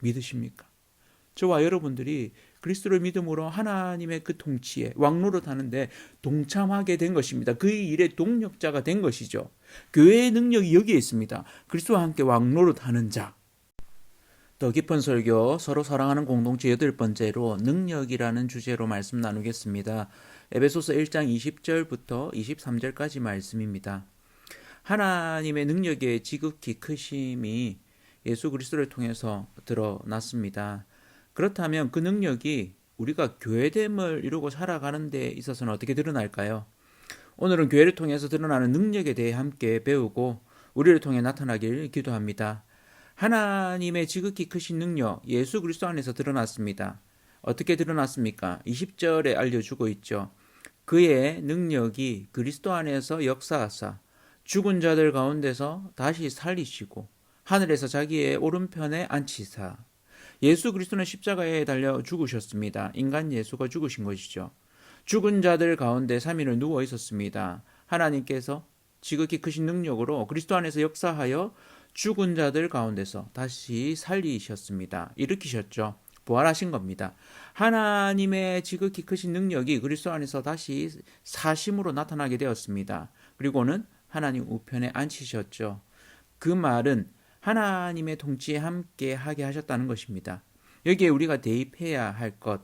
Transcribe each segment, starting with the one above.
믿으십니까? 저와 여러분들이 그리스도를 믿음으로 하나님의 그 통치에 왕노릇 하는데 동참하게 된 것입니다. 그 일의 동력자가 된 것이죠. 교회의 능력이 여기에 있습니다. 그리스도와 함께 왕노릇 하는 자. 더 깊은 설교, 서로 사랑하는 공동체 여덟 번째로 능력이라는 주제로 말씀 나누겠습니다. 에베소서 1장 20절부터 23절까지 말씀입니다. 하나님의 능력의 지극히 크심이 예수 그리스도를 통해서 드러났습니다. 그렇다면 그 능력이 우리가 교회됨을 이루고 살아가는 데 있어서는 어떻게 드러날까요? 오늘은 교회를 통해서 드러나는 능력에 대해 함께 배우고 우리를 통해 나타나길 기도합니다. 하나님의 지극히 크신 능력 예수 그리스도 안에서 드러났습니다. 어떻게 드러났습니까? 20절에 알려주고 있죠. 그의 능력이 그리스도 안에서 역사하사 죽은 자들 가운데서 다시 살리시고 하늘에서 자기의 오른편에 앉히사 예수 그리스도는 십자가에 달려 죽으셨습니다. 인간 예수가 죽으신 것이죠. 죽은 자들 가운데 3일을 누워 있었습니다. 하나님께서 지극히 크신 능력으로 그리스도 안에서 역사하여 죽은 자들 가운데서 다시 살리셨습니다. 일으키셨죠. 부활하신 겁니다. 하나님의 지극히 크신 능력이 그리스도 안에서 다시 사심으로 나타나게 되었습니다. 그리고는 하나님 우편에 앉히셨죠. 그 말은 하나님의 통치에 함께 하게 하셨다는 것입니다. 여기에 우리가 대입해야 할 것,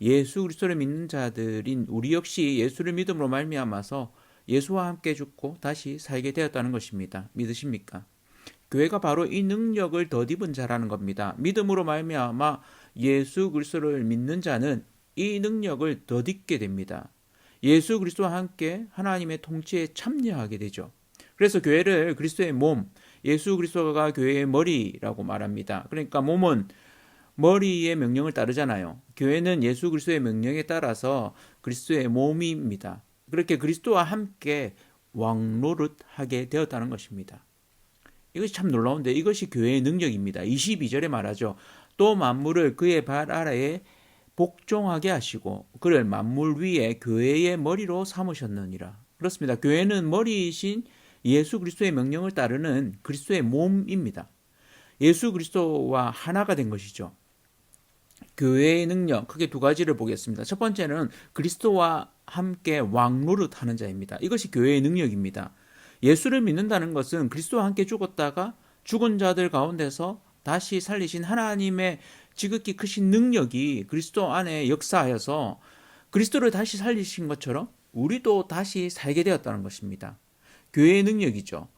예수 그리스도를 믿는 자들인 우리 역시 예수를 믿음으로 말미암아서 예수와 함께 죽고 다시 살게 되었다는 것입니다. 믿으십니까? 교회가 바로 이 능력을 덧입은 자라는 겁니다. 믿음으로 말미암아 예수 그리스도를 믿는 자는 이 능력을 덧입게 됩니다. 예수 그리스도와 함께 하나님의 통치에 참여하게 되죠. 그래서 교회를 그리스도의 몸, 예수 그리스도가 교회의 머리라고 말합니다. 그러니까 몸은 머리의 명령을 따르잖아요. 교회는 예수 그리스도의 명령에 따라서 그리스도의 몸입니다. 그렇게 그리스도와 함께 왕노릇 하게 되었다는 것입니다. 이것이 참 놀라운데 이것이 교회의 능력입니다. 22절에 말하죠. 또 만물을 그의 발 아래에 복종하게 하시고 그를 만물 위에 교회의 머리로 삼으셨느니라. 그렇습니다. 교회는 머리이신 예수 그리스도의 명령을 따르는 그리스도의 몸입니다. 예수 그리스도와 하나가 된 것이죠. 교회의 능력 크게 두 가지를 보겠습니다. 첫 번째는 그리스도와 함께 왕노릇 하는 자입니다. 이것이 교회의 능력입니다. 예수를 믿는다는 것은 그리스도와 함께 죽었다가 죽은 자들 가운데서 다시 살리신 하나님의 지극히 크신 능력이 그리스도 안에 역사하여서 그리스도를 다시 살리신 것처럼 우리도 다시 살게 되었다는 것입니다. 교회의 능력이죠.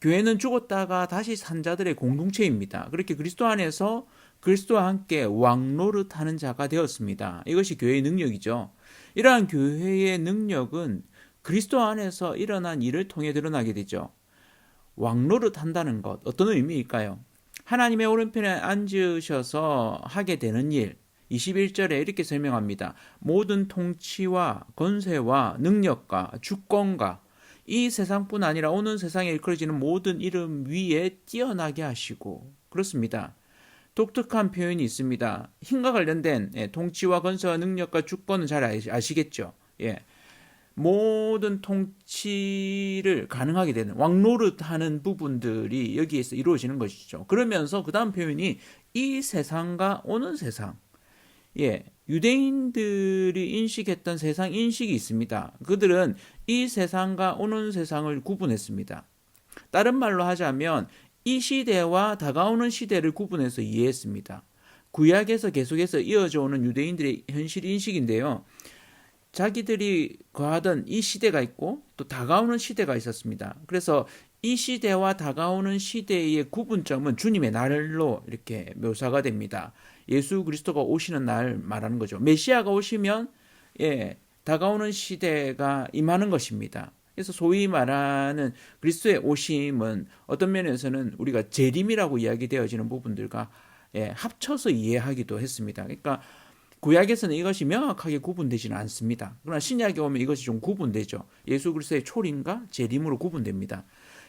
교회는 죽었다가 다시 산 자들의 공동체입니다. 그렇게 그리스도 안에서 그리스도와 함께 왕노릇 하는 자가 되었습니다. 이것이 교회의 능력이죠. 이러한 교회의 능력은 그리스도 안에서 일어난 일을 통해 드러나게 되죠. 왕노릇 한다는 것, 어떤 의미일까요? 하나님의 오른편에 앉으셔서 하게 되는 일, 21절에 이렇게 설명합니다. 모든 통치와 권세와 능력과 주권과 이 세상뿐 아니라 오는 세상에 일컬어지는 모든 이름 위에 뛰어나게 하시고 그렇습니다. 독특한 표현이 있습니다. 힘과 관련된 예, 통치와 권세와 능력과 주권은 잘 아시겠죠? 예. 모든 통치를 가능하게 되는 왕노릇하는 부분들이 여기에서 이루어지는 것이죠. 그러면서 그 다음 표현이 이 세상과 오는 세상, 예, 유대인들이 인식했던 세상 인식이 있습니다. 그들은 이 세상과 오는 세상을 구분했습니다. 다른 말로 하자면 이 시대와 다가오는 시대를 구분해서 이해했습니다. 구약에서 계속해서 이어져 오는 유대인들의 현실 인식인데요. 자기들이 거하던 이 시대가 있고 또 다가오는 시대가 있었습니다. 그래서 이 시대와 다가오는 시대의 구분점은 주님의 날로 이렇게 묘사가 됩니다. 예수 그리스도가 오시는 날 말하는 거죠. 메시아가 오시면 예, 다가오는 시대가 임하는 것입니다. 그래서 소위 말하는 그리스도의 오심은 어떤 면에서는 우리가 재림이라고 이야기되어지는 부분들과 예, 합쳐서 이해하기도 했습니다. 그러니까 구약에서는 이것이 명확하게 구분되지는 않습니다. 그러나 신약에 오면 이것이 좀 구분되죠. 예수 그리스도의 초림과 재림으로 구분됩니다.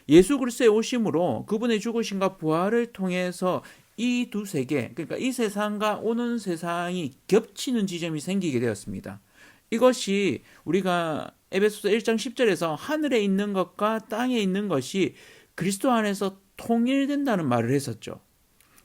예수 그리스도의 오심으로 그분의 죽으심과 부활을 통해서 이 두 세계, 그러니까 이 세상과 오는 세상이 겹치는 지점이 생기게 되었습니다. 이것이 우리가 에베소서 1장 10절에서 하늘에 있는 것과 땅에 있는 것이 그리스도 안에서 통일된다는 말을 했었죠.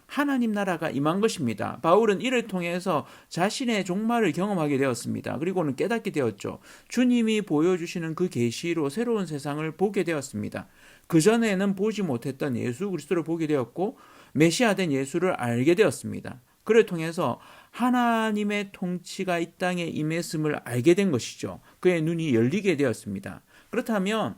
하나님 나라가 임한 것입니다. 바울은 이를 통해서 자신의 종말을 경험하게 되었습니다. 그리고는 깨닫게 되었죠. 주님이 보여주시는 그 계시로 새로운 세상을 보게 되었습니다. 그 전에는 보지 못했던 예수 그리스도를 보게 되었고 메시아 된 예수를 알게 되었습니다. 그를 통해서 하나님의 통치가 이 땅에 임했음을 알게 된 것이죠. 그의 눈이 열리게 되었습니다. 그렇다면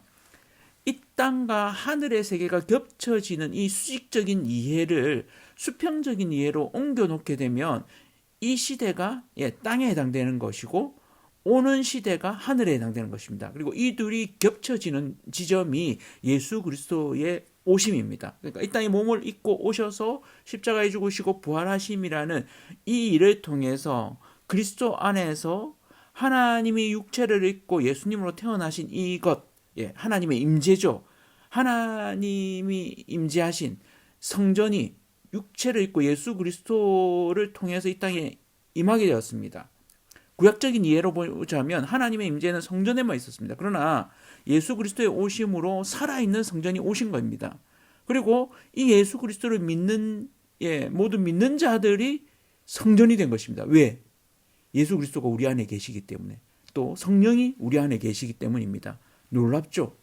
이 땅과 하늘의 세계가 겹쳐지는 이 수직적인 이해를 수평적인 이해로 옮겨 놓게 되면 이 시대가 예, 땅에 해당되는 것이고 오는 시대가 하늘에 해당되는 것입니다. 그리고 이 둘이 겹쳐지는 지점이 예수 그리스도의 오심입니다. 그러니까 이 땅에 몸을 입고 오셔서 십자가에 죽으시고 부활하심이라는 이 일을 통해서 그리스도 안에서 하나님이 육체를 입고 예수님으로 태어나신 이것, 예, 하나님의 임재죠. 하나님이 임재하신 성전이 육체를 입고 예수 그리스도를 통해서 이 땅에 임하게 되었습니다. 구약적인 이해로 보자면 하나님의 임재는 성전에만 있었습니다. 그러나 예수 그리스도의 오심으로 살아있는 성전이 오신 겁니다. 그리고 이 예수 그리스도를 믿는 예, 모두 믿는 자들이 성전이 된 것입니다. 왜? 예수 그리스도가 우리 안에 계시기 때문에 또 성령이 우리 안에 계시기 때문입니다. 놀랍죠?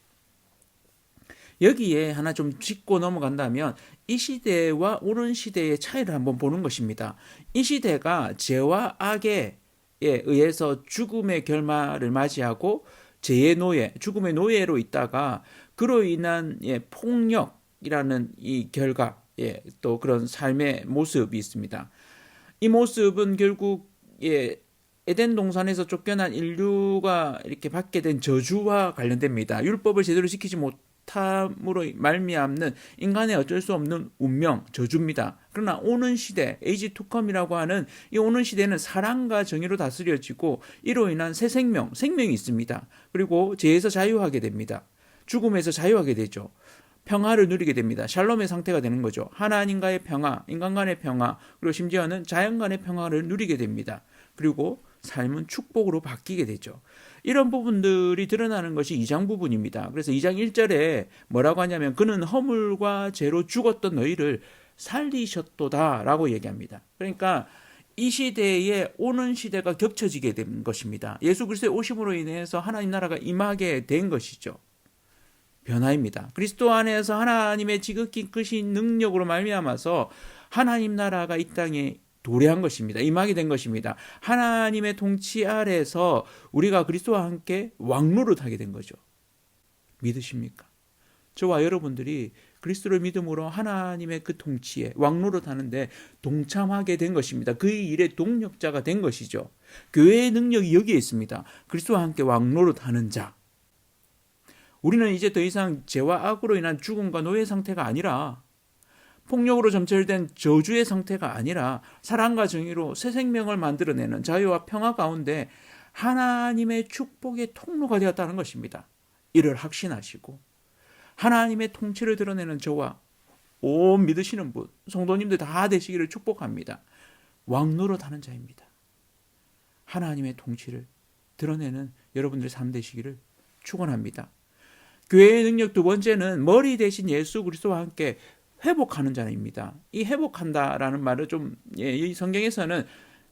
여기에 하나 좀 짚고 넘어간다면 이 시대와 오른 시대의 차이를 한번 보는 것입니다. 이 시대가 죄와 악에 의해서 죽음의 결말을 맞이하고 죄의 노예, 죽음의 노예로 있다가 그로 인한 예, 폭력이라는 이 결과, 예, 또 그런 삶의 모습이 있습니다. 이 모습은 결국 예, 에덴 동산에서 쫓겨난 인류가 이렇게 받게 된 저주와 관련됩니다. 율법을 제대로 지키지 못 탐으로 말미암는 인간의 어쩔 수 없는 운명, 저주입니다. 그러나 오는 시대, 에이지 투컴이라고 하는 이 오는 시대는 사랑과 정의로 다스려지고 이로 인한 새 생명, 생명이 있습니다. 그리고 죄에서 자유하게 됩니다. 죽음에서 자유하게 되죠. 평화를 누리게 됩니다. 샬롬의 상태가 되는 거죠. 하나님과의 평화, 인간 간의 평화, 그리고 심지어는 자연 간의 평화를 누리게 됩니다. 그리고 삶은 축복으로 바뀌게 되죠. 이런 부분들이 드러나는 것이 2장 부분입니다. 그래서 2장 1절에 뭐라고 하냐면 그는 허물과 죄로 죽었던 너희를 살리셨도다라고 얘기합니다. 그러니까 이 시대에 오는 시대가 겹쳐지게 된 것입니다. 예수 그리스도의 오심으로 인해서 하나님 나라가 임하게 된 것이죠. 변화입니다. 그리스도 안에서 하나님의 지극히 크신 능력으로 말미암아서 하나님 나라가 이 땅에 도래한 것입니다. 임하게 된 것입니다. 하나님의 통치 아래서 우리가 그리스도와 함께 왕노릇하게 된 거죠. 믿으십니까? 저와 여러분들이 그리스도를 믿음으로 하나님의 그 통치에 왕노릇하는데 동참하게 된 것입니다. 그 일의 동력자가 된 것이죠. 교회의 능력이 여기에 있습니다. 그리스도와 함께 왕노릇하는 자. 우리는 이제 더 이상 죄와 악으로 인한 죽음과 노예 상태가 아니라 폭력으로 점철된 저주의 상태가 아니라 사랑과 정의로 새 생명을 만들어내는 자유와 평화 가운데 하나님의 축복의 통로가 되었다는 것입니다. 이를 확신하시고 하나님의 통치를 드러내는 저와 온 믿으시는 분, 성도님들 다 되시기를 축복합니다. 왕노릇 하는 자입니다. 하나님의 통치를 드러내는 여러분들 삶 되시기를 축원합니다. 교회의 능력 두 번째는 머리 대신 예수 그리스도와 함께 회복하는 자입니다. 이 회복한다라는 말을 좀, 예, 이 성경에서는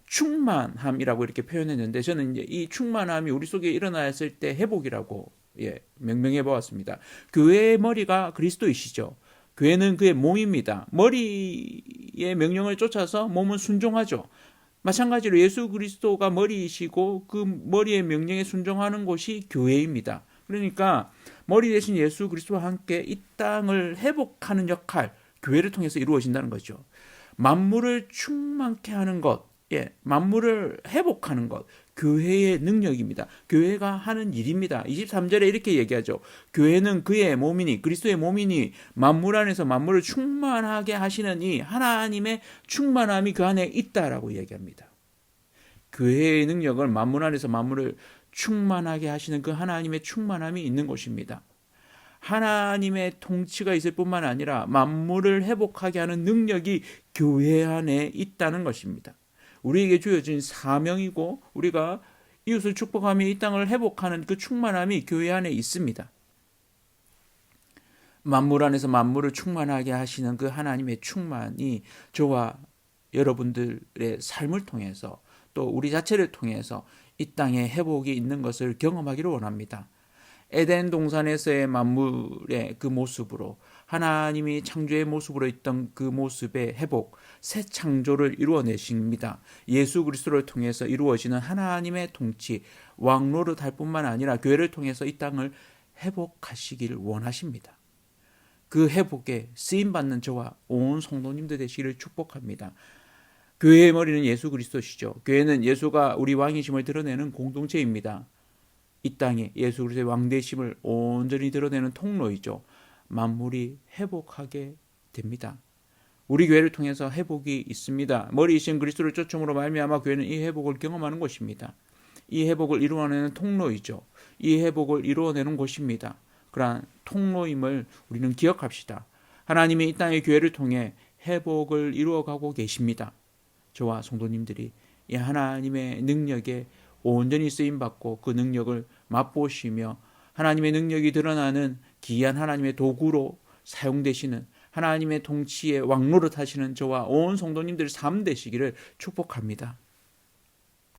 충만함이라고 이렇게 표현했는데 저는 이제 이 충만함이 우리 속에 일어났을 때 회복이라고 예, 명명해 보았습니다. 교회의 머리가 그리스도이시죠. 교회는 그의 몸입니다. 머리의 명령을 쫓아서 몸은 순종하죠. 마찬가지로 예수 그리스도가 머리이시고 그 머리의 명령에 순종하는 곳이 교회입니다. 그러니까 머리 대신 예수 그리스도와 함께 이 땅을 회복하는 역할, 교회를 통해서 이루어진다는 거죠. 만물을 충만케 하는 것, 예, 만물을 회복하는 것, 교회의 능력입니다. 교회가 하는 일입니다. 23절에 이렇게 얘기하죠. 교회는 그의 몸이니, 그리스도의 몸이니, 만물 안에서 만물을 충만하게 하시는 이 하나님의 충만함이 그 안에 있다라고 얘기합니다. 교회의 능력을 만물 안에서 만물을 충만하게 하시는 그 하나님의 충만함이 있는 곳입니다. 하나님의 통치가 있을 뿐만 아니라 만물을 회복하게 하는 능력이 교회 안에 있다는 것입니다. 우리에게 주어진 사명이고 우리가 이웃을 축복하며 이 땅을 회복하는 그 충만함이 교회 안에 있습니다. 만물 안에서 만물을 충만하게 하시는 그 하나님의 충만이 저와 여러분들의 삶을 통해서 또 우리 자체를 통해서 이 땅에 회복이 있는 것을 경험하기를 원합니다. 에덴 동산에서의 만물의 그 모습으로 하나님이 창조의 모습으로 있던 그 모습의 회복, 새 창조를 이루어내십니다. 예수 그리스도를 통해서 이루어지는 하나님의 통치, 왕노릇 할 뿐만 아니라 교회를 통해서 이 땅을 회복하시기를 원하십니다. 그 회복에 쓰임 받는 저와 온 성도님들 되시기를 축복합니다. 교회의 머리는 예수 그리스도시죠. 교회는 예수가 우리 왕이심을 드러내는 공동체입니다. 이 땅에 예수 그리스도의 왕대심을 온전히 드러내는 통로이죠. 만물이 회복하게 됩니다. 우리 교회를 통해서 회복이 있습니다. 머리이신 그리스도를 초점으로 말미암아 교회는 이 회복을 경험하는 곳입니다. 이 회복을 이루어내는 통로이죠. 이 회복을 이루어내는 곳입니다. 그러한 통로임을 우리는 기억합시다. 하나님이 이 땅의 교회를 통해 회복을 이루어가고 계십니다. 저와 성도님들이 이 하나님의 능력에 온전히 쓰임 받고 그 능력을 맛보시며 하나님의 능력이 드러나는 기이한 하나님의 도구로 사용되시는 하나님의 통치의 왕노릇 하시는 저와 온 성도님들 삶 되시기를 축복합니다.